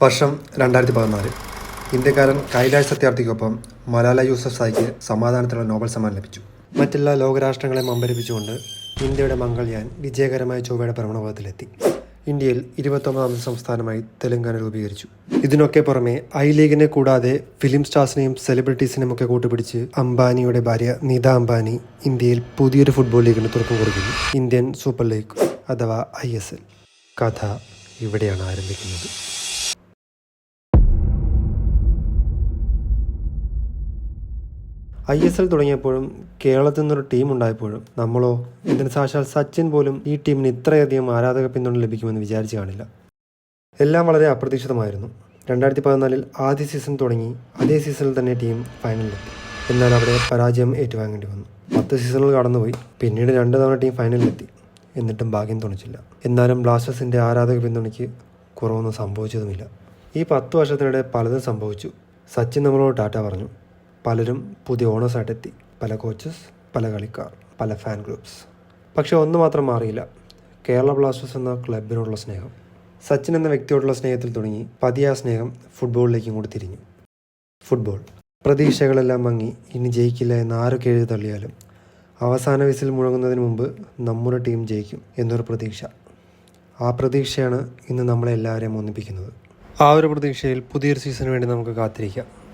വർഷം രണ്ടായിരത്തി പതിനാല് ഇന്ത്യക്കാരൻ കൈലാഷ് സത്യാർത്ഥിക്കൊപ്പം മലാല യൂസഫ് സായിക്ക് സമാധാനത്തിനുള്ള നോബൽ സമ്മാനം ലഭിച്ചു. മറ്റെല്ലാ ലോകരാഷ്ട്രങ്ങളെ അമ്പരിപ്പിച്ചുകൊണ്ട് ഇന്ത്യയുടെ മംഗൾയാൻ വിജയകരമായ ചൊവ്വയുടെ ഭ്രമണപഥത്തിലെത്തി. ഇന്ത്യയിൽ ഇരുപത്തൊമ്പതാമത് സംസ്ഥാനമായി തെലങ്കാന രൂപീകരിച്ചു. ഇതിനൊക്കെ പുറമെ ഐ ലീഗിനെ കൂടാതെ ഫിലിം സ്റ്റാർസിനെയും സെലിബ്രിറ്റീസിനെയും ഒക്കെ കൂട്ടുപിടിച്ച് അംബാനിയുടെ ഭാര്യ നീത അംബാനി ഇന്ത്യയിൽ പുതിയൊരു ഫുട്ബോൾ ലീഗിന് തുറക്കം കൊടുക്കുന്നു ഇന്ത്യൻ സൂപ്പർ ലീഗ് അഥവാ ഐ കഥ ഇവിടെയാണ് ആരംഭിക്കുന്നത്. ഐ എസ് എൽ തുടങ്ങിയപ്പോഴും കേരളത്തിൽ നിന്നൊരു ടീം ഉണ്ടായപ്പോഴും നമ്മളോ ഇതിന് സാക്ഷാൽ സച്ചിൻ പോലും ഈ ടീമിന് ഇത്രയധികം ആരാധക പിന്തുണ ലഭിക്കുമെന്ന് വിചാരിച്ചു കാണില്ല. എല്ലാം വളരെ അപ്രതീക്ഷിതമായിരുന്നു. രണ്ടായിരത്തി പതിനാലിൽ ആദ്യ സീസൺ തുടങ്ങി അതേ സീസണിൽ തന്നെ ടീം ഫൈനലിലെത്തി. എന്നാൽ അവിടെ പരാജയം ഏറ്റുവാങ്ങേണ്ടി വന്നു. പത്ത് സീസണുകൾ കടന്നുപോയി. പിന്നീട് രണ്ട് തവണ ടീം ഫൈനലിലെത്തി. എന്നിട്ടും ഭാഗ്യം തുണച്ചില്ല എന്നാലും ബ്ലാസ്റ്റേഴ്സിന്റെ ആരാധക പിന്തുണയ്ക്ക് കുറവൊന്നും സംഭവിച്ചതുമില്ല. ഈ പത്ത് വർഷത്തിനിടെ പലതും സംഭവിച്ചു. സച്ചിൻ നമ്മളോട് ടാറ്റ പറഞ്ഞു. പലരും പുതിയ ഓണേഴ്സായിട്ടെത്തി. പല കോച്ചസ് പല കളിക്കാർ പല ഫാൻ ഗ്രൂപ്പ്സ് പക്ഷെ ഒന്ന് മാത്രം മാറിയില്ല. കേരള ബ്ലാസ്റ്റേഴ്സ് എന്ന ക്ലബിനോടുള്ള സ്നേഹം. സച്ചിൻ എന്ന വ്യക്തിയോടുള്ള സ്നേഹത്തിൽ തുടങ്ങി പതിയ സ്നേഹം ഫുട്ബോളിലേക്കും കൂടി തിരിഞ്ഞു. ഫുട്ബോൾ. പ്രതീക്ഷകളെല്ലാം മങ്ങി ഇനി ജയിക്കില്ല എന്ന് ആരൊക്കെ എഴുതി തള്ളിയാലും അവസാന വിസിൽ മുഴങ്ങുന്നതിന് മുമ്പ് നമ്മുടെ ടീം ജയിക്കും എന്നൊരു പ്രതീക്ഷ. ആ പ്രതീക്ഷയാണ് ഇന്ന് നമ്മളെല്ലാവരെയും ഒന്നിപ്പിക്കുന്നത്. ആ ഒരു പ്രതീക്ഷയിൽ പുതിയൊരു സീസണിന് വേണ്ടി നമുക്ക് കാത്തിരിക്കാം.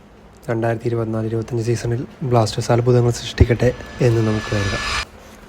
രണ്ടായിരത്തി ഇരുപത്തിനാല് ഇരുപത്തഞ്ച് സീസണിൽ ബ്ലാസ്റ്റേഴ്സ് അത്ഭുതങ്ങൾ സൃഷ്ടിക്കട്ടെ എന്ന് നമുക്ക് കരുതാം.